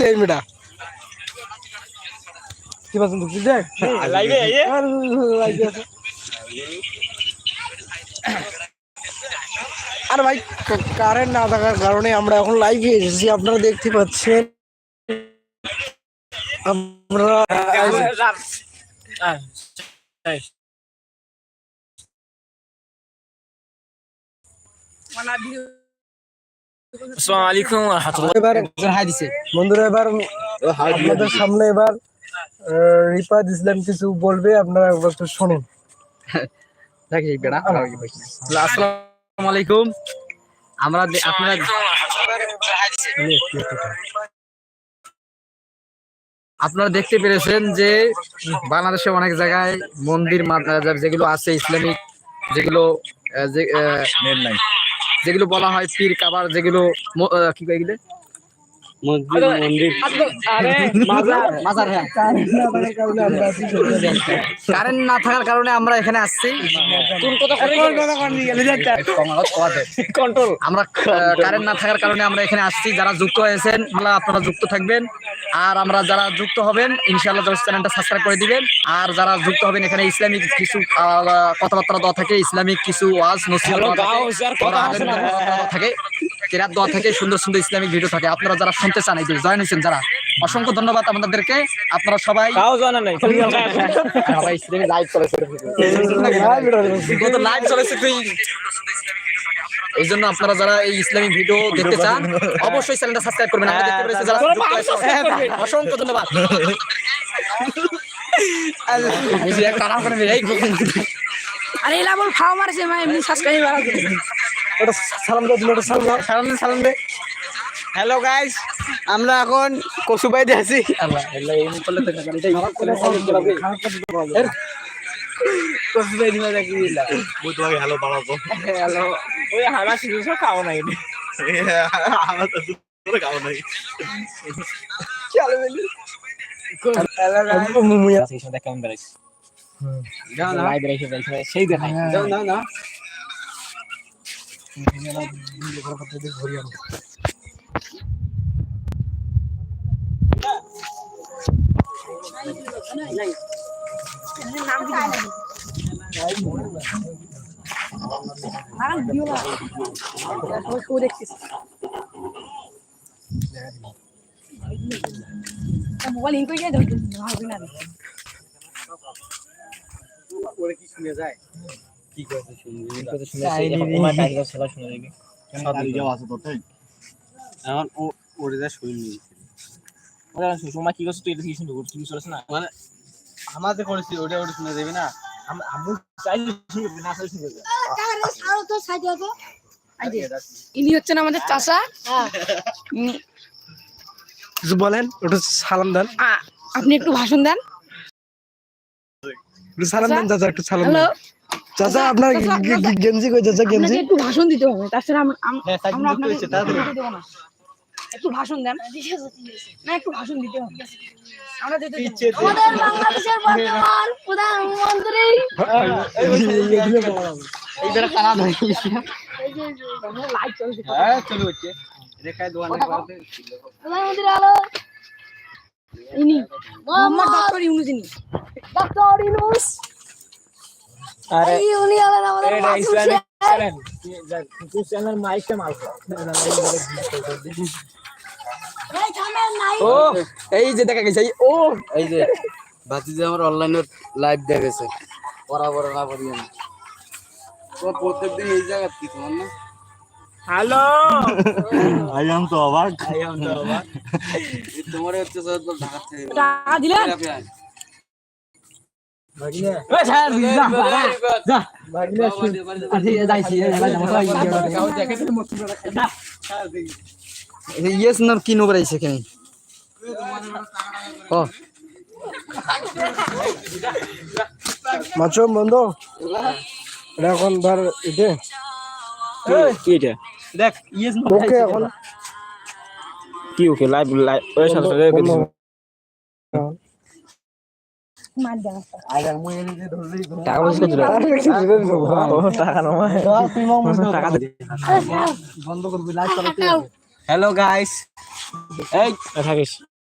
দেই কি পছন্দ তুই দেখ লাইভে আইয়ে আর লাইভে আছে। আর ভাই কারেন্ট না থাকার কারণে আমরা এখন লাইভে এসেছি আপনারা দেখতে পাচ্ছেন। আমরা আসসালামু আলাইকুম এবার বন্ধুরা এবার আপনাদের সামনে এবার আহ, ইসলাম কিছু বলবে আপনারা একবার একটু শুনুন। আসসালামু আলাইকুম। আমরা আপনারা আপনারা দেখতে পেরেছেন যে বাংলাদেশে অনেক জায়গায় মন্দির মাদ্রাসা যেগুলো আছে ইসলামিক যেগুলো যে- আহ, যেগুলো বলা হয় পীর কাবার যেগুলো কি এগুলো? মসজিদ মন্দির। মাজার। হ্যাঁ। কারেন্ট না থাকার কারণে আমরা এখানে আসছি। আমরা কারেন্ট না থাকার কারণে আমরা এখানে আসছি। যারা যুক্ত হয়েছেন আল্লাহ আপনারা যুক্ত থাকবেন। আর আমরা যারা যুক্ত হবেন ইনশাআল্লাহ দশ চ্যানেলটা সাবস্ক্রাইব করে দিবেন। আর যারা যুক্ত হবেন এখানে ইসলামিক কিছু আহ, কথাবার্তা দেওয়া থাকে ইসলামিক কিছু ওয়াজ নসিহত থাকে। কেরাত দেওয়া থাকে সুন্দর সুন্দর ইসলামিক ভিডিও থাকে। আপনারা যারা শুনতে চান এই জয়েন হয়েছেন যারা অসংখ্য ধন্যবাদ আপনাদেরকে। আপনারা সবাই সবাই লাইভ চলেছে। তুই এই জন্য আপনারা যারা এই ইসলামিক ভিডিও দেখতে চান অবশ্যই চ্যানেলটা সাবস্ক্রাইব করবেন। আমরা দেখতে পেরেছি যারা অসংখ্য ধন্যবাদ। আরে এলা বল খাওয়া মারছে ভাই এমনি সাবস্ক্রাইব বাড়াতে ওটা সালাম দাও তুমি ওটা সালাম দাও সালাম দে, সালাম দে। হ্যালো গাইস আমরা এখন কসুবাইতে আছি। আল্লাহ আল্লাহ এই করলে তো টাকা এটাই কসুবাই দিমা দেখি দিলা মই হ্যালো বানাবো হ্যালো ওই হালা শুধু সব নাই আমার তো খাও নাই চলো বলি হ্যালো গাইস মুমুয়া কেমন বেড়াইছে যাও না। বেড়াইছে সেই দেখাই যাও না না লাগান ভিডিও লাগা শুনে যাও আছে এখন ও ওরে যা সুষমা কি করছিস তুই এটা কি না? মানে আমাদের করেছি ওটা ওটা শুনে দেবে না? আমি চাই শুনতে না চাই শুনতে ইনি হচ্ছেন আমাদের চাচা। কিছু বলেন ওটা সালাম দেন। আপনি একটু ভাষণ দেন। একটু সালাম দেন চাচা। একটু সালাম দেন। চাচা আপনার। গেঞ্জি কই চাচা গেঞ্জি? একটু ভাষণ দিতে হবে তাছাড়া আম- আম- হ্যাঁ, আমরা আপনাকে হয়েছে, দিতে দেবো না। একটু ভাষণ দেন। না একটু ভাষণ দিতে হবে। আমরা যেতে। আমাদের বাংলাদেশের বর্তমান প্রধানমন্ত্রী। এইটা কানা ধরে আমরা লাইভ চলছে হ্যাঁ চলে হচ্ছে। রেখায় দোকানে করাতে প্রধানমন্ত্রী হলো ইনি। মোহাম্মদ মোহাম্মদ ডক্টর ইউনুস ইনি। ডক্টর ইউনুস। এই উনি হলেন আমাদের চ্যানেল মাইকটা মাল এই থামেন নাই। ও এই যে দেখা গেছে ও এই যে বাতি যে আমার অনলাইনে লাইভ দেখেছে। বরাবর না বলি আমি তো প্রত্যেকদিন এই জায়গা কি তোমার না? হ্যালো। আই আম তো অবাক। তোমার হচ্ছে ঢাকা থেকে। দিলেন? ইয়েস না কি নোবর আইছে কেন ও মাছম বন্ধ? এটা এখন ধর এটা এটা? দেখ ইয়েস নো ওকে এখন। কি ওকে লাইভ লাইভ ওই সাথে সাথে বন্ধ। মার দেন টাকা পয়সা টাকা? বন্ধ করবি। হ্যালো গাইস এই থাকিস